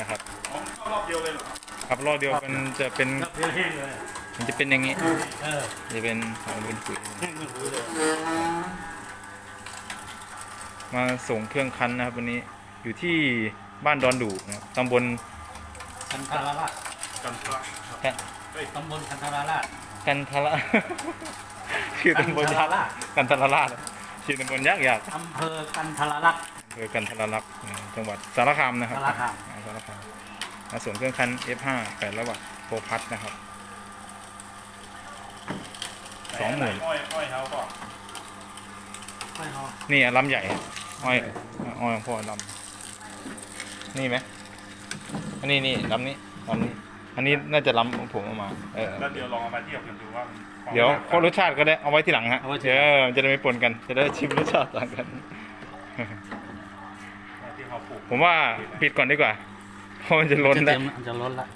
นะครับอ๋อรอบเดียวเลยเหรอครับรอบเดียวมันจะเป็นครับเพี้ยแห้งเลยมันจะเป็นอย่างนี้เออจะเป็นของเป็นปุ๋ยแห้งไม่รู้เลยมาส่งเครื่องคั้นนะครับ วันนี้อยู่ที่บ้านดอนดูนะครับตำบลคันธาราราชกันพระกันตำบลคันธาราราชกันทละชื่อตำบลยากราชกันทละราชชื่อตำบลยากยากอำเภอกันทารารักษ์อำเภอกันทละลักษณ์จังหวัดสารคามนะครับสารคามอ่ สารคามมาส่งเครื่องคัน F5 800วัตต์โปรพัทนะครับสองหมื่นอ้อยอ้อยเขาก็ไม่พอนี่อะลำใหญ่อ้อยอ้อยของพ่อลำนี่ไหมอันนี้นี่ลำนี้ลำนี้ อันนี้น่าจะลำของผมเอามาเออแล้วเดี๋ยวลองเอามาเทียบกันดูว่ามันความเดี๋ยวต่างพอรสชาติก็ได้เอาไว้ที่หลังฮะเอาไว้ทีเดี๋หยลังวจะได้ไม่ปนกัน จะได้ชิมรสชาติต่างกันที่เขาปลูกผมว่าปิดก่อนดีกว่า เพราะมันจะล้นจะแล้เต็วมจะล้นละ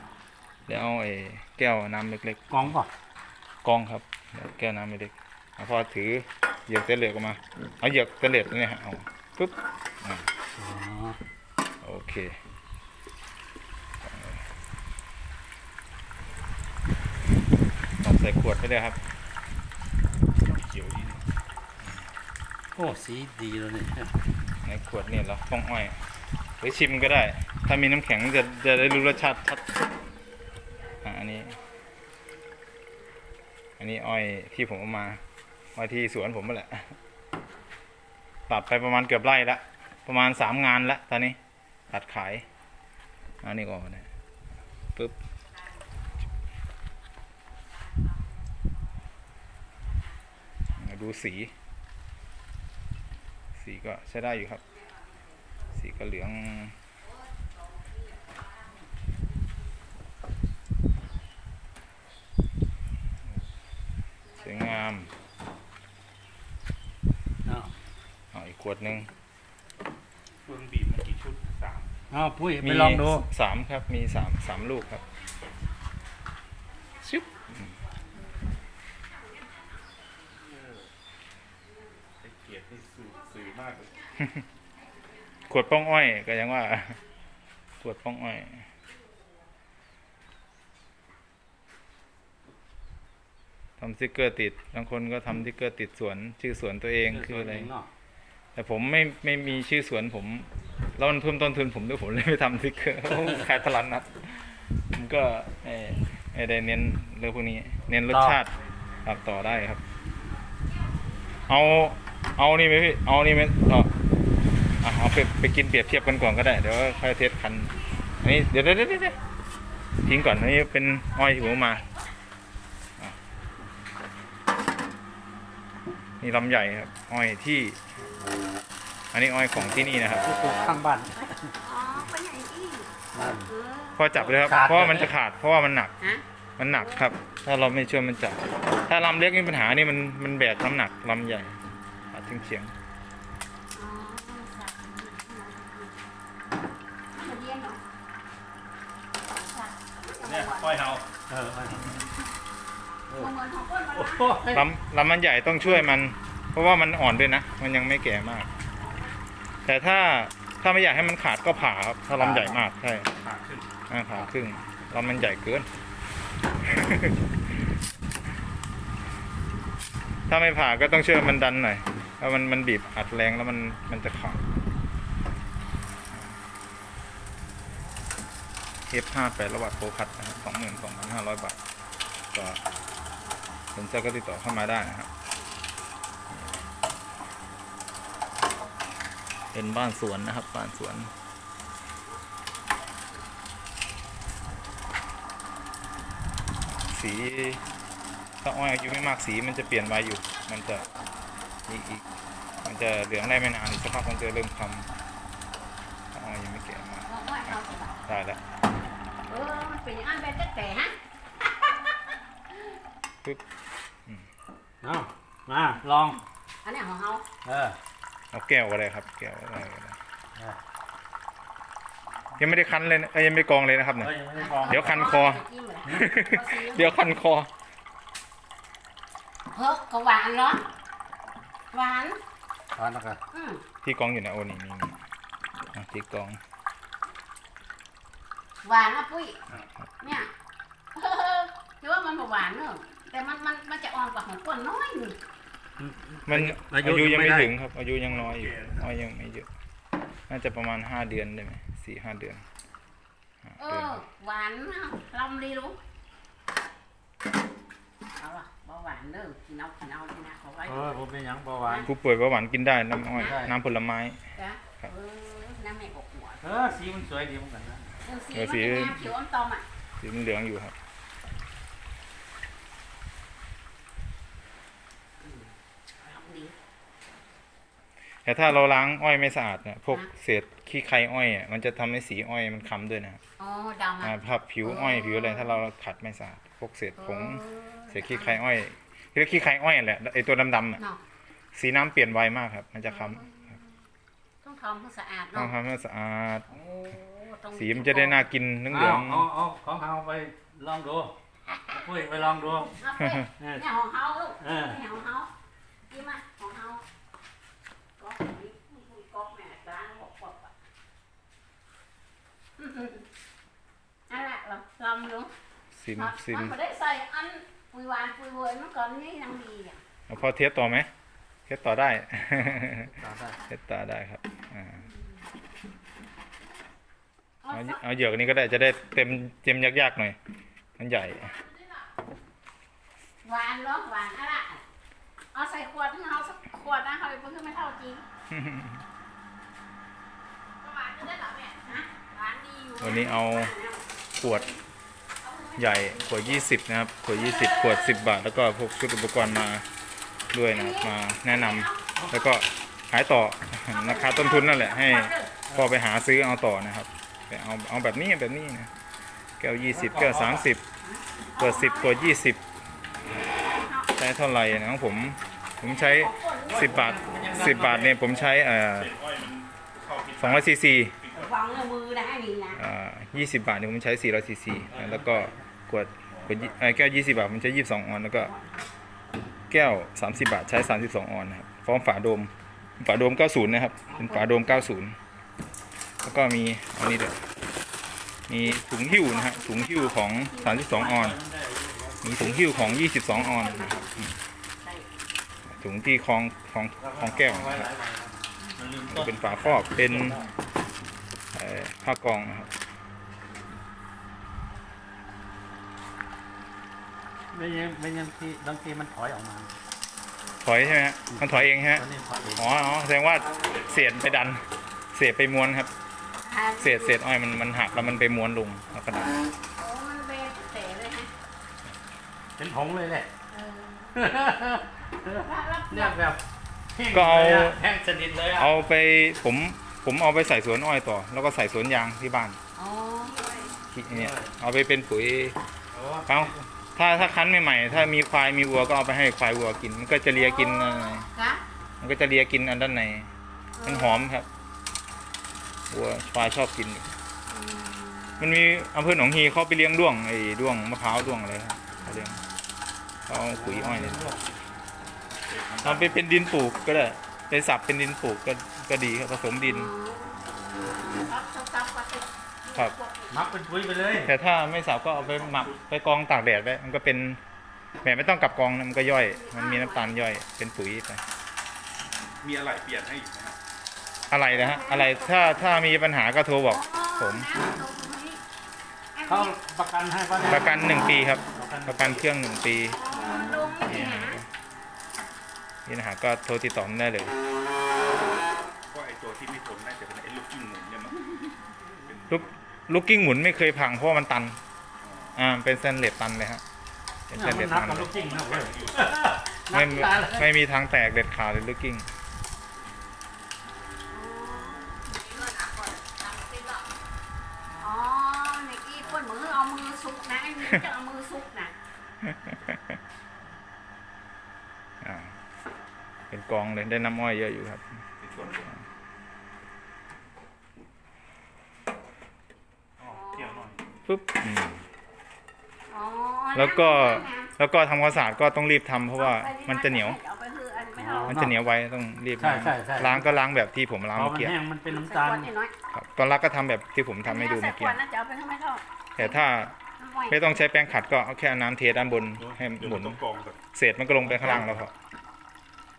เดี๋ยวเอาไอ้แก้วน้ำเล็กกองก่อนๆกองครับเดี๋ยวแก้วน้ำเล็กๆเอาพอถือเหยือกเตเหลือกออกมา เอาเหยือกเตเหลือกเนี่ยฮะเอาปุ๊บอะอ๋อโอเค ต้องใส่ขวดไปเลยครับเขียวดีโอ้สีดีแล้วนี่ในขวดเนี่ยเหราฟองอ้อยหรือชิมก็ได้ ถ้ามีน้ำแข็งจะจะได้รู้รสชาติชัดอันนี้ อันนี้อ้อยที่ผมเอามาอ้อยที่สวนผมนั่นแหละตัดไปประมาณเกือบไร่ละประมาณสามงานละตอนนี้ ตัดขายอันนี้ก่อนนะปึ๊บดูสี สีก็ใช้ได้อยู่ครับ สีก็เหลือง วยงามอ้าวเอาอีกขวดหนึ่งเฟืองบีบมากี่ชุดสามอ้าวปุ้ยไปลองดูสามครับ มีสามสามลูกครับชุบไอ้เกียรตินี่สื่อสื่อมากเลย ขวดป้องอ้อยก็ยังว่า ขวดป้องอ้อย ทำสติกเกอร์ติด บางคนก็ทำสติกเกอร์ติดสวน ชื่อสวนตัวเองคืออะไรเนาะแต่ผมไม่ไม่มีชื่อสวนผม แล้วมันเพิ่มต้นทุนผมด้วยผมเลยไม่ทำสติกเกอร์ขายตลาดนัดผมก็ไม่ไม่ได้เน้นเรื่องพวกนี้ เน้นรสชาติครับต่อได้ครับ เอาเอานี่ไหมพี่เอานี่ไหมต่ออะเอาไปไปกินเปรียบเทียบกันก่อนก็ได้เดี๋ยวค่อยเทสคันอันนี้เดี๋ยวเดี๋ยวเดี๋ยวเดี๋ยวทิ้งก่อนอันนี้เป็นอ้อยที่ผมเอามาอะ นี่ลำใหญ่ครับอ้อยที่ อันนี้อ้อยของที่นี่นะครับที่ปลูกข้างบ้าน อ๋อไปไหนอีกนั่นเออพอจับเลยครับขาด เพราะว่ามันจะขาดเพราะว่ามันหนักฮะมันหนักครับ ถ้าเราไม่ช่วยมันจับ ถ้าลำเล็กมีปัญหานี่มันมันแบกน้ำหนักลำใหญ่อาจถึงเฉียงอ๋อสัตว์มันเรียนเหรอสัตว์เนี่ยอ้อยเฮาเออ ลำลำมันใหญ่ต้องช่วยมัน เพราะว่ามันอ่อนด้วยนะ มันยังไม่แก่มาก แต่ถ้าถ้าไม่อยากให้มันขาดก็ผ่าครับ ถ้าลำใหญ่มากใช่ขาขึ้นอ่าผ่าครึ่งลำมันใหญ่เกิน ถ้าไม่ผ่าก็ต้องช่วยมันดันหน่อยถ้ามันมันบีบอัดแรงแล้วมันมันจะขาด F5 8 ระวัตโปรคัตนะครับ22,500 บาท ก็ส นใจก็ติดต่อเข้ามาได้นะครับเป็นบ้านสวนนะครับ บ้านสวน สีถ้าอ้อยอายุไม่มากสีมันจะเปลี่ยนไวอยู่ มันจะอีกอีก มันจะเหลืองได้ไม่นานอีกสักพักมันจะเริ่มคำถ้าอ้อยยังไม่แก่มากบอกว่าเอาสิได้แล้วเออมันเป็นอย่างนั้นแบบแต่ฮะปึ๊บ เอามาลอง อันนี้ของเขาเออ เอาแก้วก็ได้ครับ แก้วอะไรก็ได้เออยังไม่ได้คั้นเลยนะเอ้ยยังไม่กรองเลยนะครับเนี่ย เอ้ยไม่ได้ลองเดี๋ยวคันคอไปจิ้มเลยเอาซีอิ๊วเดี๋ยวคันคอ เฮ้ยก็หวานเหรอหวานทานแล้วกันอืมที่กรองอยู่นะโอ้นี่นี่นี่อะที่กรองหวานนะปุ้ยเนี่ยเออถือว่ามันบ่หวานเนอะ แต่มันมันมันจะอ่อนกว่าของก้นน้อยหนึงมันอาอายุยุยัยังงไม่ไม่ได้ ถึงครับ อายุยังน้อยอยู่อ้อยยังไม่เยอะน่าจะประมาณห้าเดือนได้ไหมสี่ห้าเดือนห้าเอเดือนอ หวานนะลองดีรู้เอาล่ะบ่หวานเด้อกินเอากินเอาที่นะขอไว้เออผมเป็นหยังเบาหวาน ผู้ป่วยเบาหวานกินได้น้ำอ้อยได้ น้ำผลไม้ จ้ะครับเออน้ำแม่อกหัวเออสีมันสวยดีเหมือนกันนะเออสีเออมันสีเป็นน้ำเขียวอมตอมอะสีเหลืองอยู่ครับ ลองดี แต่ถ้าเราล้างอ้อยไม่สะอาดเนี่ยพวกนะเศษขี้ไคอ้อยอะมันจะทำให้สีอ้อยมันค้ำด้วยนะครับอ๋อดำอ่าอะภาพผิวอ้อยผิวอะไรถ้าเราขัดไม่สะอาดพวกเศษผงเศษขี้ไคอ้อยเรียกขี้ไคอ้อยแหละไอตัวดำๆอะเนาะสีน้ำเปลี่ยนไวมากครับ มันจะค้ต้องทำให้สะอาดำต้องเนาะทำให้สะอาดโอ้ต้องสีมันจะได้น่ากินเหลืเอาองเอาเอาของเอาไปลองดูปุ้ยไปลองดูเอาไปเนี่ยของเฮาลูกเออเนี่ยของเฮาดีมาของเฮาก๊อกนี้ก๊อกแม่ล้างหกปกอะ นั่นแหละเราลองดูๆซิมซิมมันไม่ได้ใส่อันปุยหวานปุยเวยเมื่อก่อนนี่ยังดีอะเอาพอเทสต่อไหมเทสต่อได้ ต่อได้เทสต่อได้ครับอ่าเอาเอาสักเอาเหยือกนี้ก็ได้จะได้เต็มเต็มยากๆหน่อยมันใหญ่หวานเนาะหวานอะไรเอาใส่ขวดให้เขาสักขวดนะเขาไปเพิ่งไม่เท่าจริงหวานจะได้หรอแม่ฮะห วันนี้เอาขวดใหญ่ขวด 20 นะครับ ขวด 20 ขวด 10 บาท แล้วก็พวกชุดอุปกรณ์มาด้วยนะครับ มาแนะนำแล้วก็ขายต่อราคาต้นทุนนั่นแหละให้พอไปหาซื้อเอาต่อนะครับไปเอาเอาแบบนี้แบบนี้นะ แก้ว 20 แก้ว 30 ขวด 10 ขวด 20 ใช้เท่าไหร่นะของผม ผมใช้ 10 บาท 10 บาทเนี่ยผมใช้เอ่อเศษ อ้อยมันเข้าพิษ200ซีซีวางในมือนะนี่นะอ่า20บาทเนี่ยผมใช้400ซีซีแล้วก็ขวดขวดยี่เอ่อแก้ว20บาทผมใช้22ออนแล้วก็ แก้ว30บาทใช้32ออนนะครับพร้อมฝาโดม ฝาโดม90นะครับเป็นฝาโดม90แล้วก็มีอันนี้เดี๋ยวมีถุงหิ้วนะฮะถุงหิ้วของ32ออน มีถุงหิ้วของ22ออนนะครับอืมถุงที่คล้องคล้องคล้องแก้วไว้นะหคลารับยใบมันลืมต้นเป็นฝาครอบเป็นเอ่อ ผ้ากรองนะครับไม่ยังไม่ยังที่บางทีมันถอยออกมา ถอยใช่ไหมฮะมันถอยเองใช่ไหมตอนนี้ถอยเองอ๋ออ๋อแสดงว่าเศษไปดัน เศษไปม้วนครับ เศษเศษอ้อยมันมันหักแล้วมันไปม้วนลงแล้วก็ดันโอ้มันเบนเตะเลยฮะเป็นผงเลยแหละเออรับรับเรียกแบบแห้งก็เอา ลยะแห้งสนิทเลยอะ เอาไปผม ผมเอาไปใส่สวนอ้อยต่อ แล้วก็ใส่สวนยางที่บ้านอ๋อที่เนี่ยเอาไปเป็นปุ๋ยโอ้เอาถ้าถ้าคั้นใหม่ๆถ้ามีควายมีวัวก็เอาไปให้ควายวัวกิน มันก็จะเลียกินเอ่อคะมันก็จะเลียกินอันด้านในมันหอมครับวัวควายชอบกิน มันมีอำเภอหนองฮีเขาไปเลี้ยงด้วงไอ้ด้วงมะพร้าวด้วงอะไรครับเขาเลี้ยงเขาเอาปุ๋ยอ้อยเนี่ยเอาไปเป็นดินปลูกก็ได้ไปสับเป็นดินปลูกก็ ก็ดีครับผสมดิน ครับซับซับก็ติดครับมักเป็นปุ๋ยไปเลยแต่ถ้าไม่สับก็เอาไปหมักไปกองตากแดดไว้มันก็เป็นแบบไม่ต้องกลับกองนะมันก็ย่อย มันมีน้ำตาลย่อยเป็นปุ๋ยไปมีอะไรเปลี่ยนให้อีกไหมครับอะไรนะฮะอะไรถ้าถ้ามีปัญหาก็โทรบอกผม เขาประกันให้ป่ะเนี่ยประกันหนึ่งปีครับ ประกันประกันเครื่องหนึ่งปีลุงนี่นี่นะนะนี่นะฮะก็โทรติดต่อผมได้เลย ก็ไอตัวที่ไม่ทนน่าจะเป็นไอ้ลูกกิ้งหมุนเนี่ยมั้งเป็น ลูกลูกกิ้งหมุนไม่เคยพังเพราะว่ามันตัน อ่าเป็นเส้นเหล็กตันเลยฮะเป็นเนี่ยเส้นเหมัล็นกนับตันกับเลลูยกจริงนะเว้ยไม่นับตาเลยไม่มีทางแตกเด็ดขาดเลยลูกกิ้งอ๋อเมื่อกี้เพื่อนมือเอามือซุกนะไอ้นี่จะเอามือซุกนะอ่าเป็นกองเลยได้น้ำอ้อยเยอะอยู่ครับ ในส่วนของอ๋อเที่ยวหน่อย ปุ๊บอืม อ๋อ แล้วก็แล้วก็ทำความสะอาดก็ต้องรีบทำเพราะว่ามันจะเหนียวเอาไปคืออันไม่เอาอ๋อมันจะเหนียวไว้ต้องรีบใช่ใช่ใช่ ล้างก็ล้างแบบที่ผมล้างพอเมื่อมันกี้แห้งมันเป็นน้ำใส่ตาขลวดนิดน้อยครับตอนล้างก็ทำแบบที่ผมทำให้ดูใส่เมื่อขกี้วดนะจะเอาไปทำไมทอดแต่ถ้าน้ำอ้อยไม่ต้องใช้แป้งขัดก็เอาแค่น้ำเทด้านบนให้เดี๋ยวหมุมันนต้องกรองก่อนเศษมันก็ลงไปข้างล่างแล้วพอ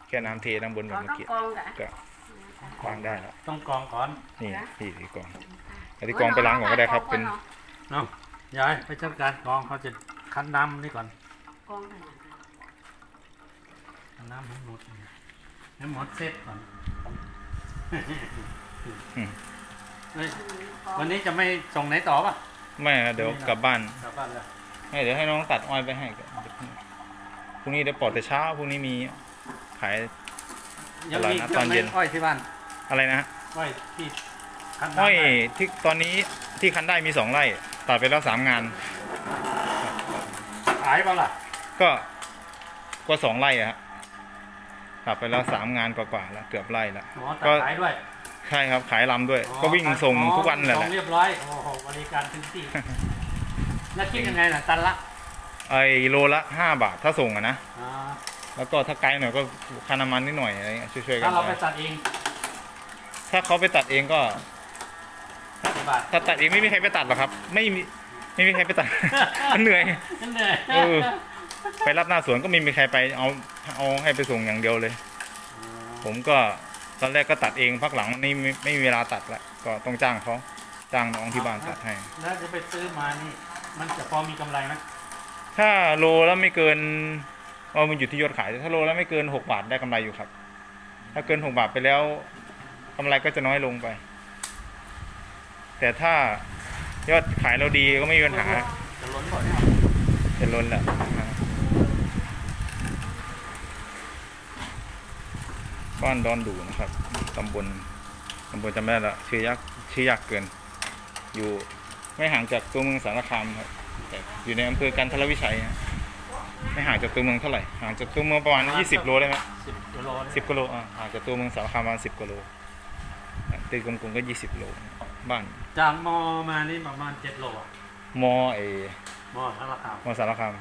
แค่น้ำเทด้านบนแบเราบเมื่ต้อองกี้กรองกะก็วางได้แล้วต้องกรองก่อนนี่ที่ที่กรองเอาที่กรองไปล้างก่อนก็ได้ครับเป็น เนาะยายไปจัดการกรองเขาจะ คั้นน้ำนี่ก่อนกรองให้หน่อยคั้นน้ำให้หมดให้หมดเสร็จก่อนอืมเฮ้ยกรองวันนี้จะไม่ส่งไหนต่อป่ะไม่ครับเดี๋ยวกลับบ้านกลับบ้านเลยให้เดี๋ยวให้น้องตัดอ้อยไปให้ก็พรุ่งนี้เดี๋ยวปลดแต่เช้าพรุ่งนี้มีขายยังมีตลาดนัดตอนเย็นครื่องอ้อยที่บ้านอะไรนะฮะอ้อยที่คั้นน้ำอ้อยได้ที่ตอนนี้ที่คันได้มีสองไร่ตัดไปแล้วสามงานขายเปล่าล่ะ ก็ก็สองไร่อะฮะตัดไปแล้วสามงานกว่าๆแล้วเกือบไร่แล้วอ๋อตัดก็ขายด้วยใช่ครับขายลำด้วย อ๋อก็วิ่งส่งอ๋อทุกวันแหละส่แหละงเรียบร้อยโอ้โหบริการถึงที่ แล้วคิดยังไงล่ะตันละไอโลละห้าบาทถ้าส่งอะนะอ่าแล้วก็ถ้าไกลหน่อยก็ค่าน้ำมันนิดหน่อยอะไรเงี้ยช่วยๆกัถ้านเราไปไปตัดเองถ้าเขาไปตัดเองก็ กี่บาทถ้าตัดเองไม่มีใครไปตัดหรอกครับ ไม่มี ไม่มีใครไปตัด มันเหนื่อยนั่นเลยเออไปรับหน้าสวนก็ไม่มีใครไปเอาเอาให้ไปส่งอย่างเดียวเลย ผมก็ตอนแรกก็ตัดเองพักหลังนี่ไม่ไม่มีเวลาตัดละก็ต้องจ้างเขาจ้างน้องที่บ้านตัดให้ แล้วจะไปซื้อมานี่ มันจะพอมีกำไรไหมถ้าโลแล้วไม่เกินเอามันอยู่ที่ยอดขายถ้าโลแล้วไม่เกินหกบาทได้กำไรอยู่ครับ ถ้าเกินหกบาทไปแล้วกำไรก็จะน้อยลงไป แต่ถ้า ยอดขายเราดีก็ไม่มีปัญหา จะล้นก่อนเนี่ยจะล้นแหละบ้านดอนดูนะครับ ตำบล ตำบลจำไม่ได้ละชื่อยากชื่อยากเกิน อยู่ไม่ห่างจากตัวเมืองสารคามครับแต่อยู่ในอำเภอกันทรวิชัยฮะไม่ห่างจากตัวเมืองเท่าไหร่ ห่างจากตัวเมืองประมาณ 20 โลได้ไหมสิบกิโลเนี่ยสิบกิโล อะห่างจากตัวเมืองสารคามประมาณสิบกิโลตีกลมๆก็ 20 โล บ้านจากมอมานี่ประมาณเจ็ดโลอะมอเอมอสารคามมอสารคาม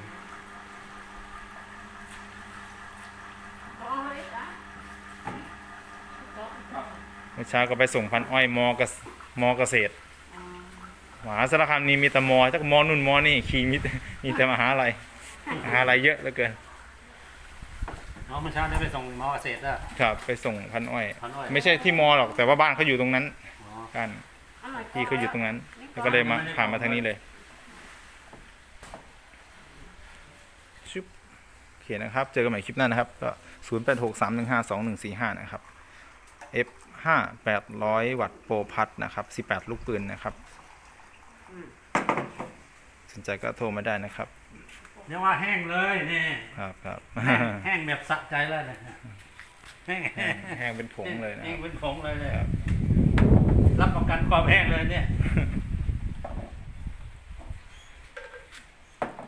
กรองเลยจ้ะกรองเมื่อเช้าก็ไปส่งพันอ้อยมอเกษมอเกษตรอ๋อมหาสารคามนี่มีแต่มอจักมอนุ่นมอนี่ขี่มีแต่มีแต่มหาลัยมหาลัยเยอะเหลือเกินอ๋อเมื่อเช้าได้ไปส่งมอเกษตรแล้วครับ ไปส่งพันอ้อยพันอ้อย ไม่ใช่ที่มอหรอกแต่ว่าบ้านเขาอยู่ตรงนั้นอ๋อกัน อร่อยที่เขาอยู่ตรงนั้น แล้วก็เลยมาผ่านมาทางนี้เลยชุบโอเคนะครับ เจอกันใหม่คลิปหน้านะครับ ก็ศูนย์แปดหกสามหนึ่งห้าสองหนึ่งสี่ห้านะครับ F ห้าแปดร้อยวัตต์โปรพัทนะครับสิบแปดลูกปืนนะครับสนใจก็โทรมาได้นะครับเรียกว่าแห้งเลยนี่ครับครับแห้งแห้งแบบสะใจแล้วเนี่ยแห้งแห้งแห้งเป็นผงเลยนะคแห้รังบเป็นผงเลยเลยค รับรับประกันความแห้งเลยเนี่ย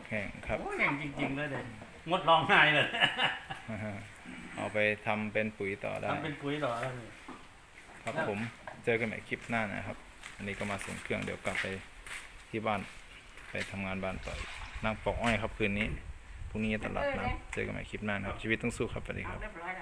แห้งครับโอ้ยแห้งจริง ๆ เลยเด็งดร้องไห้เลยเอาไปทำเป็นปุ๋ยต่อได้ ทำเป็นปุ๋ยหรอแล้วนี่ครับผมเจอกันใหม่คลิปหน้านะครับ อันนี้ก็มาส่งเครื่องเดี๋ยวกลับไปที่บ้านไปทำงานบ้านต่ออีกนั่งปอกอ้อยครับคืนนี้พรุ่งนี้ตลาดนัดเจอกันใหม่คลิปหน้านะครับ ชีวิตต้องสู้ครับสวัสดีครับ เรียบร้อยแล้ว